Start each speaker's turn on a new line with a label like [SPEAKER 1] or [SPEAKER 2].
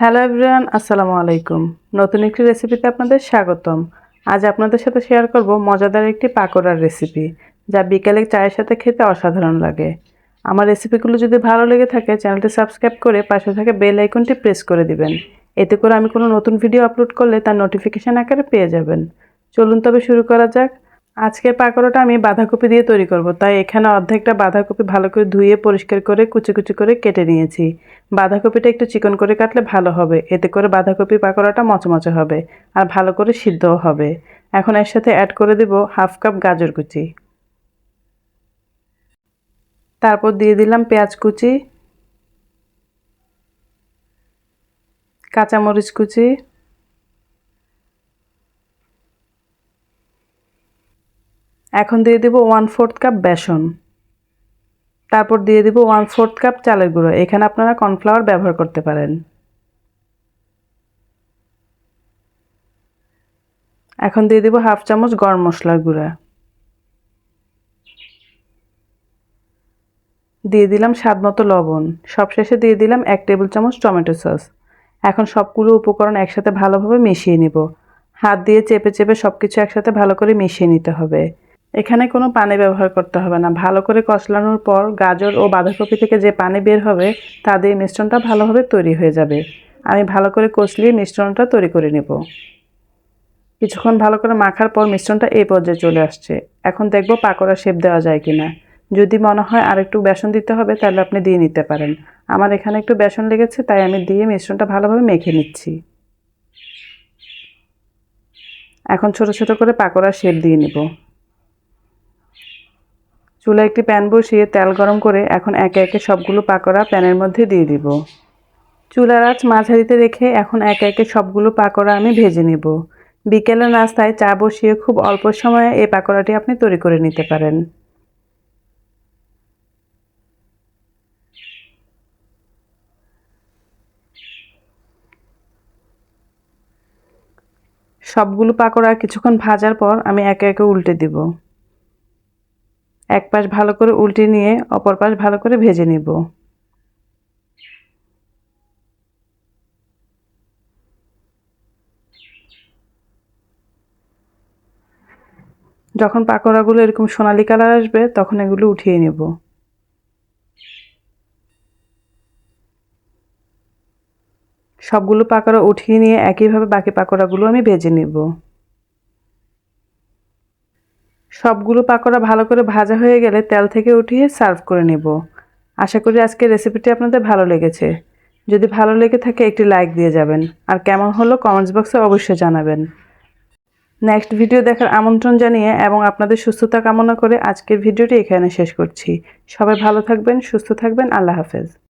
[SPEAKER 1] Hello everyone, আসসালামু আলাইকুম। নতুন একটি রেসিপিতে আপনাদের স্বাগতম। আজ আপনাদের সাথে শেয়ার করব মজাদার একটি পাকোড়ার রেসিপি, যা বিকেলে চায়ের সাথে খেতে অসাধারণ লাগে। আমার রেসিপিগুলো যদি ভালো লেগে থাকে, চ্যানেলটি সাবস্ক্রাইব করে পাশে থাকা বেল আইকনটি প্রেস করে দিবেন। এতে করে আমি কোনো নতুন ভিডিও আপলোড করলে তার নোটিফিকেশান আকারে পেয়ে যাবেন। চলুন তবে শুরু করা যাক। আজকের পাকোড়াটা আমি বাঁধাকপি দিয়ে তৈরি করব, তাই এখানে অর্ধেকটা বাঁধাকপি ভালো করে ধুয়ে পরিষ্কার করে কুচি কুচি করে কেটে নিয়েছি। বাঁধাকপিটা একটু চিকন করে কাটলে ভালো হবে, এতে করে বাঁধাকপি পাকোড়াটা মচমচে হবে আর ভালো করে সিদ্ধও হবে। এখন এর সাথে অ্যাড করে দেব হাফ কাপ গাজর কুচি। তারপর দিয়ে দিলাম পেঁয়াজ কুচি, কাঁচামরিচ কুচি এখন দিয়ে দেব ওয়ান ফোর্থ কাপ বেসন। তারপর দিয়ে দিব ওয়ান ফোর্থ কাপ চালের গুঁড়ো। এখানে আপনারা কর্নফ্লাওয়ার ব্যবহার করতে পারেন। এখন দিয়ে দিব হাফ চামচ গরম মশলার গুঁড়া। দিয়ে দিলাম স্বাদ মতো লবণ। সবশেষে দিয়ে দিলাম এক টেবিল চামচ টমেটো সস। এখন সবগুলো উপকরণ একসাথে ভালোভাবে মিশিয়ে নিব। হাত দিয়ে চেপে চেপে সব কিছু একসাথে ভালো করে মিশিয়ে নিতে হবে। এখানে কোনো পানি ব্যবহার করতে হবে না। ভালো করে কষলানোর পর গাজর ও বাঁধাকপি থেকে যে পানি বের হবে, তা দিয়ে মিশ্রণটা ভালোভাবে তৈরি হয়ে যাবে। আমি ভালো করে কষলিয়ে মিশ্রণটা তৈরি করে নেব। কিছুক্ষণ ভালো করে মাখার পর মিশ্রণটা এই পর্যায়ে চলে আসছে। এখন দেখব পাকোড়া শেপ দেওয়া যায় কিনা। যদি মনে হয় আর একটু বেসন দিতে হবে, তাহলে আপনি দিয়ে নিতে পারেন। আমার এখানে একটু বেসন লেগেছে, তাই আমি দিয়ে মিশ্রণটা ভালোভাবে মেখে নিচ্ছি। এখন ছোট ছোট করে পাকোড়া শেপ দিয়ে নেব। চুলা একটি প্যান বসিয়ে তেল গরম করে এখন একে একে সবগুলো পাকোড়া প্যানের মধ্যে দিয়ে দিব। চুলার আঁচ মাঝারিতে রেখে এখন একে একে সবগুলো পাকোড়া আমি ভেজে নেব। বিকেলের নাস্তায় চা বসিয়ে খুব অল্প সময়ে এই পাকোড়াটি আপনি তৈরি করে নিতে পারেন। সবগুলো পাকোড়া কিছুক্ষণ ভাজার পর আমি একে একে উল্টে দিব। এক পাশ ভালো করে উল্টে নিয়ে অপর পাশ ভালো করে ভেজে নিব। যখন পাকোড়াগুলো এরকম সোনালি কালার আসবে, তখন এগুলো উঠিয়ে নেব। সবগুলো পাকোড়া উঠিয়ে নিয়ে একইভাবে বাকি পাকোড়াগুলো আমি ভেজে নেব। সবগুলো পাকোড়া ভালো করে ভাজা হয়ে গেলে তেল থেকে উঠিয়ে সার্ভ করে নেব। আশা করি আজকের রেসিপিটি আপনাদের ভালো লেগেছে। যদি ভালো লেগে থাকে একটি লাইক দিয়ে যাবেন। আর কেমন হলো কমেন্টস বক্সে অবশ্যই জানাবেন। নেক্সট ভিডিও দেখার আমন্ত্রণ জানিয়ে এবং আপনাদের সুস্থতা কামনা করে আজকের ভিডিওটি এখানে শেষ করছি। সবাই ভালো থাকবেন, সুস্থ থাকবেন। আল্লাহ হাফেজ।